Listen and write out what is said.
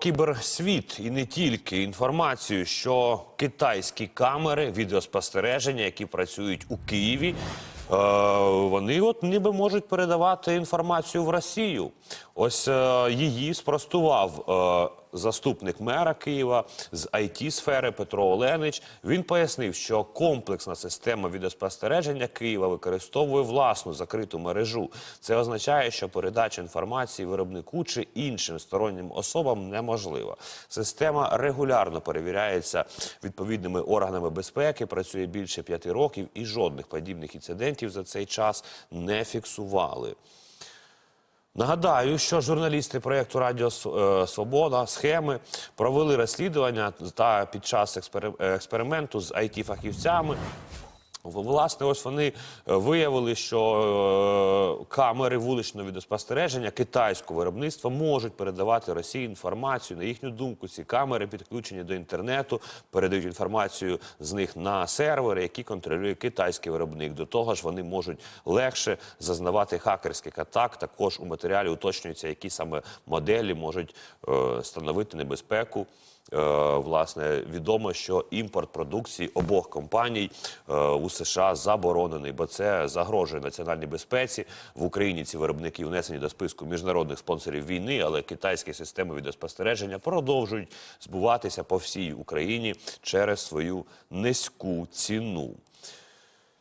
кіберсвіт і не тільки інформацію, що китайські камери відеоспостереження, які працюють у Києві, е, вони от ніби можуть передавати інформацію в Росію. Ось е, її спростував е, заступник мера Києва з it сфери Петро Оленич. Він пояснив, що комплексна система відеоспостереження Києва використовує власну закриту мережу. Це означає, що передача інформації виробнику чи іншим стороннім особам неможлива. Система регулярно перевіряється відповідними органами безпеки, працює більше п'яти років і жодних подібних інцидентів за цей час не фіксували. Нагадаю, що журналісти проєкту Радіо е, Свобода схеми провели розслідування та під час е, експерименту з it фахівцями Власне, ось вони е, виявили, що камери вуличного відеоспостереження китайського виробництва можуть передавати Росії інформацію. На їхню думку, ці камери підключені до інтернету, передають інформацію з них на сервери, які контролює китайський виробник. До того ж, вони можуть легше зазнавати хакерських атак. Також у матеріалі уточнюється, які саме моделі можуть е, становити небезпеку. Е, Власне, відомо, що імпорт продукції обох компаній е, у США заборонений, бо це загрожує національній безпеці. В Україні ці виробники внесені до списку міжнародних спонсорів війни, але китайські системи відеоспостереження продовжують збуватися по всій Україні через свою низьку ціну.